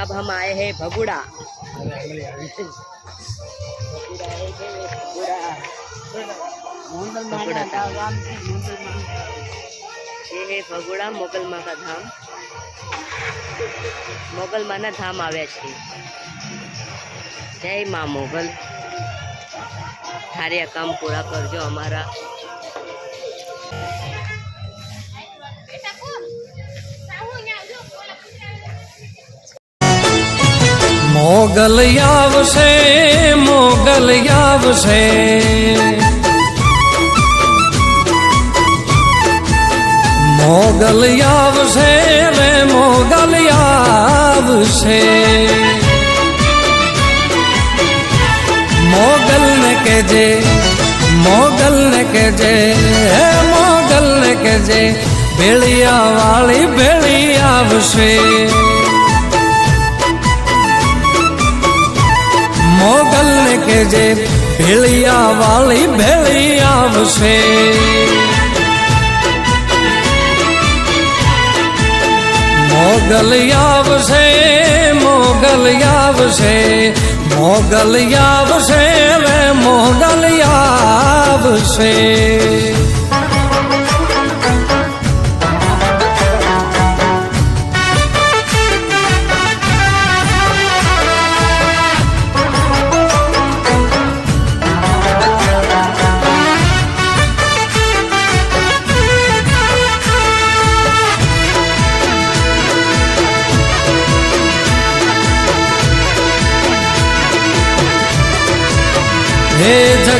अब हम आए हैं भगुड़ा भगुड़ा है कि भगुड़ा भगुड़ा धाम। ये है ભગુડા મોગલમાં કા ધામ મોગલમાના ધામ આવ્યા છે જય મા મોગલ કાર્ય કામ પૂરા કરજો અમારા મોગલ આવશે મોગલ આવશે. મોગલ આવશે રે મોગલ આવશે. મોગલ ને કેજે મોગલ ને કેજે હે મોગલ ને કેજે ભેળિયા વાળી ભેળી આવશે. મોગલ ને કેજે ભેળિયા વાળી ભેળી આવશે. મોગલ આવશે મોગલ આવશે મોગલ આવશે રે, મોગલ આવશે.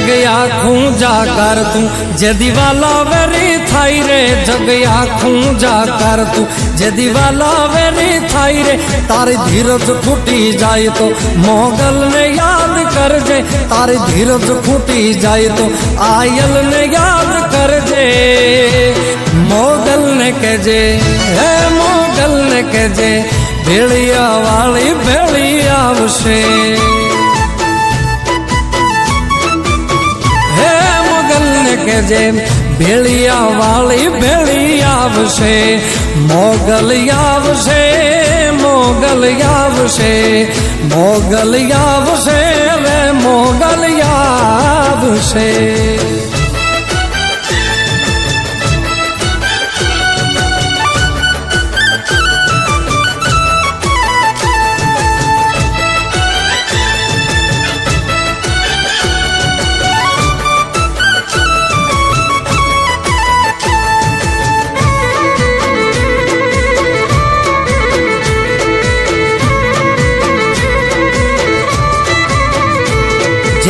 જગ આખું જાકર તું જે દિવાલા વેરી થાય રે જગ આખું જાકર તું જે દિવાલા વેરી થાય રે તારી ધીરજ ખૂટી જાય તો મોગલ ને યાદ કરજે તારી ધીરજ ખૂટી જાય તો આયલ ને યાદ કરજે મોગલ ને કહેજે હે મોગલ ને કહેજે ભેળિયા વાળી ભેળી આવશે ને કેજે ભેળિયા વાળી ભેળી આવશે, મોગલ આવશે મોગલ આવશે મોગલ આવશે રે મોગલ આવશે.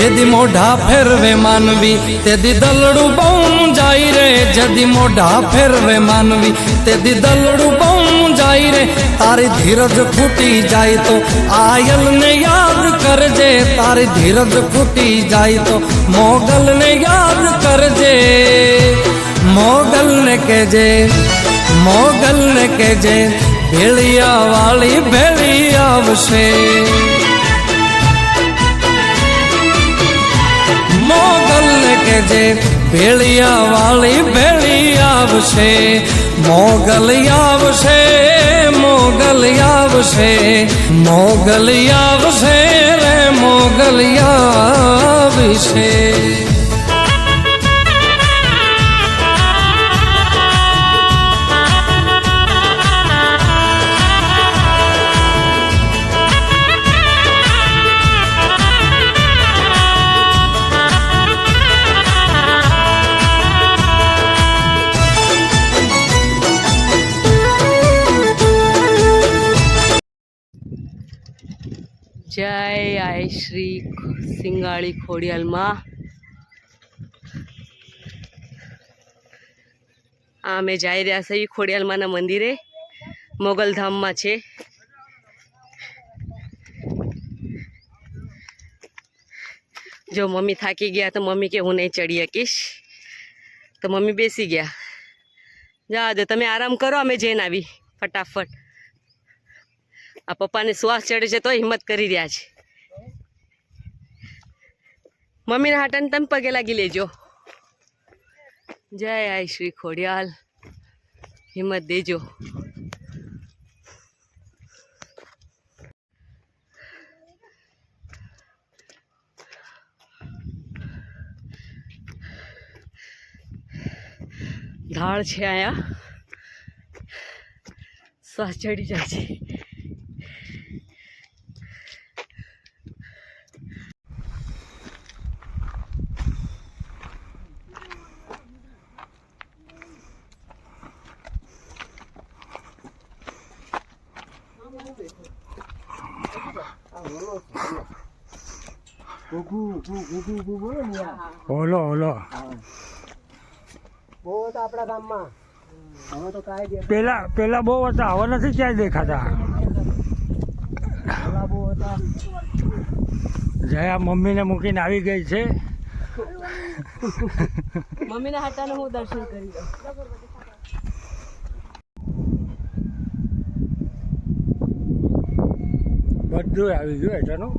જેદી મોઢા ફેરવે માનવી, તેદી દલડું બહુ જાય રે. જેદી મોઢા ફેરવે માનવી, તેદી દલડું બહુ જાય રે. તારી ધીરજ ખૂટી જાય તો આયલને યાદ કરજે. તારી ધીરજ ખૂટી જાય તો મોગલને યાદ કરજે. મોગલને કહેજે કેજે કહેજે ભેળિયા વાળી ભેળી આવશે. કેજે ભેળિયા વાળી ભેળી આવશે મોગલ આવશે મોગલ આવશે મોગલ આવશે રે મોગલ આવશે. આય શ્રી સિંગાળી ખોડિયાલમાં. આ અમે જઈ રહ્યા છીએ ખોડિયાલમાંના મંદિરે. મોગલધામમાં છે. જો મમ્મી થાકી ગયા તો મમ્મી કે હું નહીં ચડી શકીશ. તો મમ્મી બેસી ગયા. જા દો, તમે આરામ કરો, અમે જઈને આવી. ફટાફટ. આ પપ્પાને શ્વાસ ચડે છે તો હિંમત કરી રહ્યા છે. મમ્મીના હાટાને તમે પગે લાગી લેજો. જય આય શ્રી ખોડિયાલ. હિંમત દેજો. ઢાળ છે અહીંયા શ્વાસ ચડી જાય છે. ઓલો ઓલો. બહુ હતા આપણા ગામમાં હવે તો કાંઈ પેલા પેલા બહુ હતા, હવે નથી ક્યાંય દેખાતા. જયા મમ્મીને મૂકીને આવી ગઈ છે. મમ્મીના હાટાને હું દર્શન કરી બધું આવી ગયું એટાનું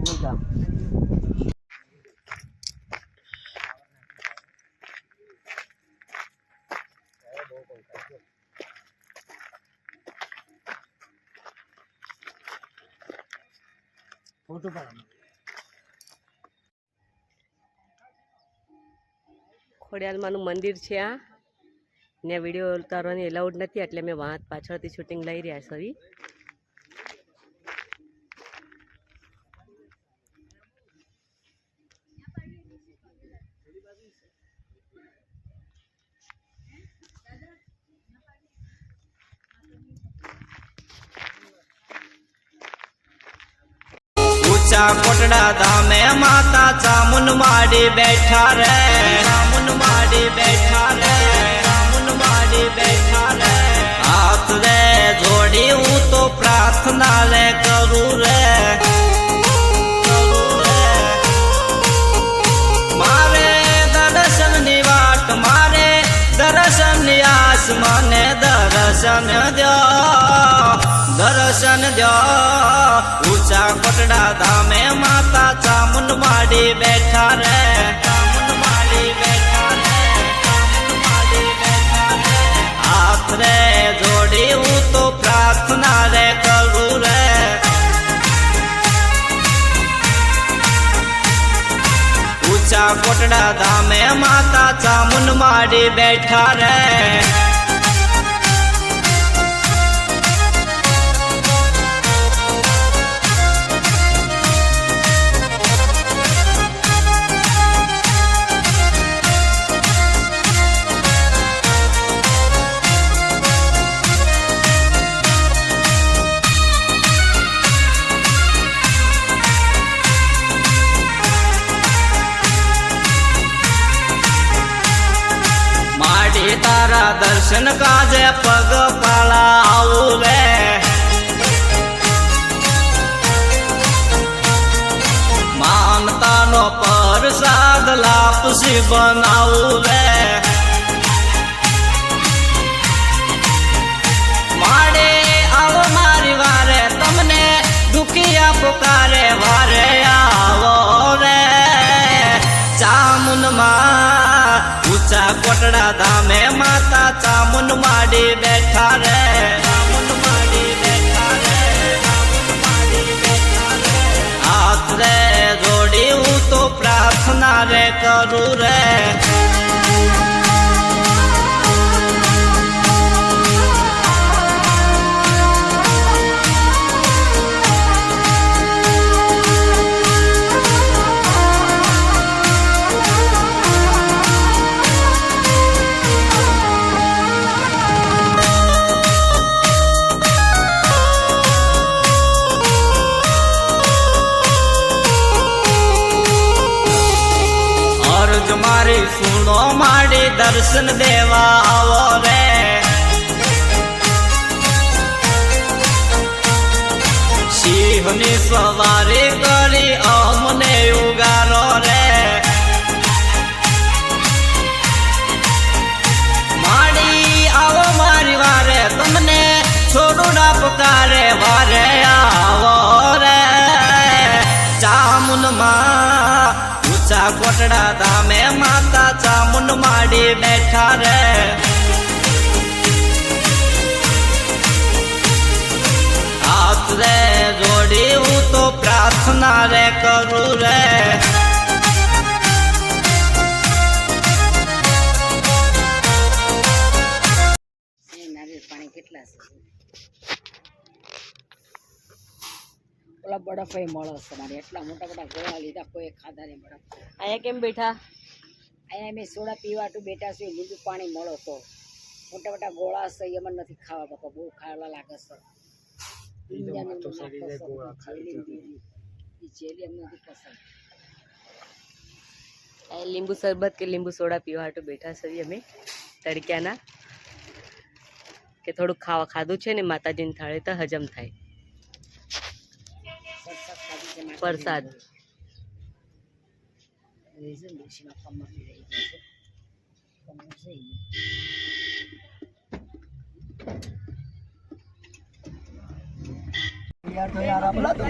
બહુ ગામ ફોટો પાડો. ખોડિયાલમાંનું મંદિર છે આ. ને વીડિયો ઉતારવાની એલાઉડ નથી, એટલે મેં વાંત પાછળથી શૂટિંગ લઈ રહ્યા સવી ઊંચા કોટડા ધામે માતા ચામુન માડી બેઠા રે. ચામુન માડી બેઠા રે, ચામુન માડી બેઠા રે. હાથ રે, જોડી હું તો પ્રાર્થના લે કરું રે. મારે દર્શનની વાટ, મારે દર્શનની આસ મને દર્શન દો દર્શન દો ઊંચા કોટડા ધામે માતા ચામુંડ માડી બેઠા રે ચામુંડ માડી બેઠા રે ચામુંડ માડી બેઠા રે હાથ રે જોડી હું તો પ્રાર્થના રે કરું રે ઊંચા કોટડા ધામે માતા ચામુંડ માડી બેઠા રે દર્શન કાજે પગ પાળા આવું રે માનતાનો પ્રસાદ લાપસી બનાવું રે માડે આવો મારી વારે, તમને દુખિયા પુકારે વારે આવો રે ચામુનમાં ઊંચા કોટડા ધામે માતા ચામુન માડી બેઠા રે. હાથ રે, જોડી હું તો પ્રાર્થના રે કરું રે. દર્શન દેવા આવો રે. સિંહની સવારી કરી અમને ઉગારો રે. માડી, આવો મારી વારે, તમને છોડું ના પકારે, વારે આવો રે. ચામુનમાં ઊંચા કોટડા માડી બેઠા રે. હાથ રે જોડી હું તો પ્રાર્થના રે કરું રે. પાણી કેટલા છે ઓલા બરફ એ મળે છે મારે. એટલા મોટા મોટા ગોળા લીધા કોઈ ખાધા નહીં બરફ. અહીંયા કેમ બેઠા? અહીંયા મેં સોડા પીવાટું બેઠા છે લીધું પાણી મળો તો. મોટા મોટા ગોળા છે એમાં નથી ખાવા બાપા બહુ ખાવા લાગે છે. લીંબુ. શરબત કે લીંબુ સોડા પીવા હાટુ બેઠા છીએ અમે તડક્યાના કે થોડુંક ખાવા ખાધું છે ને માતાજીની થાળે તો હજમ થાય. પ્રસાદ. આપણા તો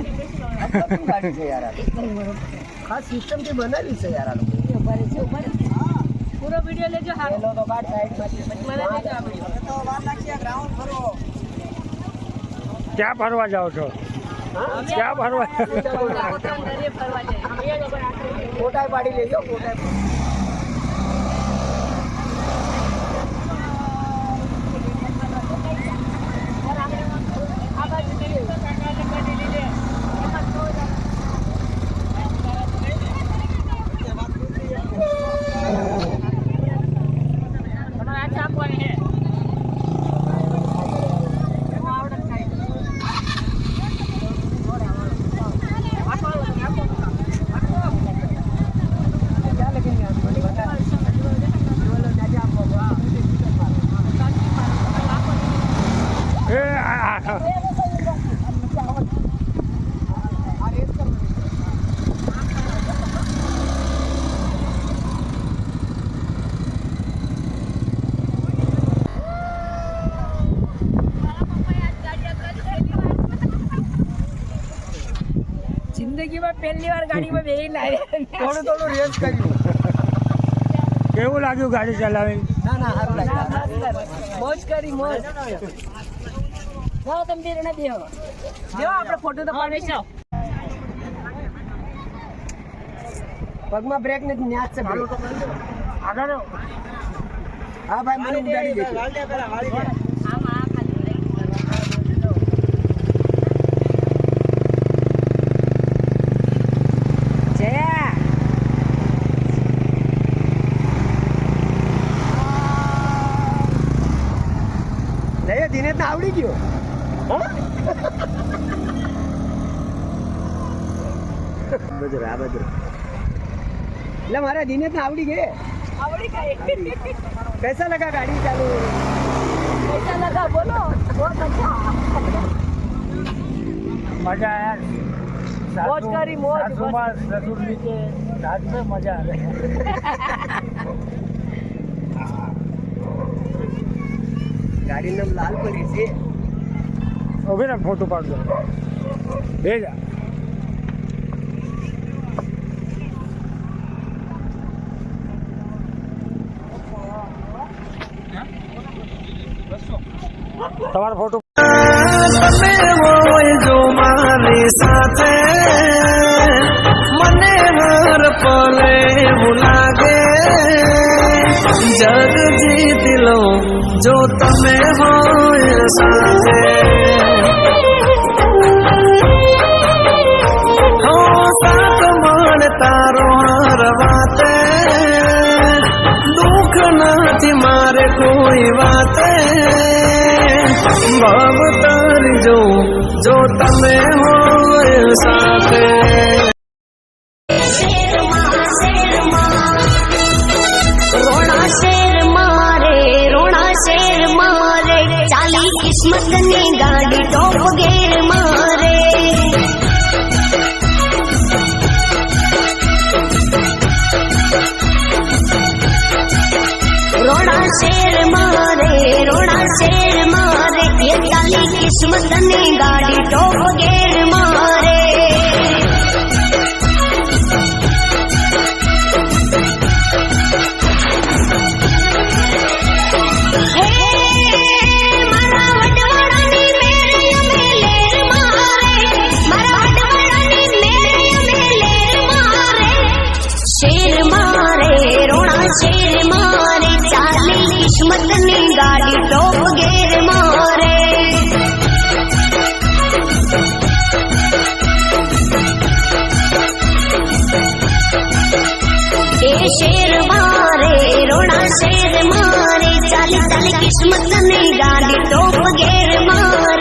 આપણા તો ગાડી છે યાર આ. ખાસ. પૂરો વીડિયો લેજો હારો પેલો તો કાઢ સાઈડમાંથી. હવે તો વાર લાગશે ગ્રાઉન્ડ ફરો. ક્યાં ફરવા જાઓ છો ક્યાં ફરવા ફોટા પાડી લેજો ફોટા એ આ- આ- જિંદગીમાં પહેલી વાર ગાડીમાં આવ્યા. થોડું થોડું રેસ કર્યું કેવું લાગ્યું ગાડી ચલાવી ના ના સારું લાગ્યા. મોજ કરી મોજ. જાઓ તમે બે જણા બેહો. બેહો આપણે ફોટો તો પાડીશું પગમાં બ્રેક નથી ન્યાજ છે આગળ હા ભાઈ મને ઉડાડી દેજો જયા નહીં દિનેશ ને આવડી ગયો એટલે મારા દિનેશ ને આવડી ગયે આવડી ગઈ. પૈસા લગા ગાડી ચાલુ. પૈસા લગા બોલો. બહુ અચ્છા મજા આયા મોજ કરી મજા આવે. ગાડી નામ લાલ પડી છે. ઊભી ને ફોટો પાડજો. બે જા તમારો ફોટો સાથે મને હર પલે જગ જીતી લો જો તમે હોય સાથે. તારો હર વાતે દુઃખ નથી મારે કોઈ વાતે. ભાવ તારી જો જો તમે હોય સાથે. ની ગાડી ટોપ ગેર મારે રોડા શેર ગાડી ટોપ ગેર મારે એ શેર મારે રોણા શેર મારે ચાલી ચાલી કિસ્મત ને ગાડી ટોપ ગેર મારે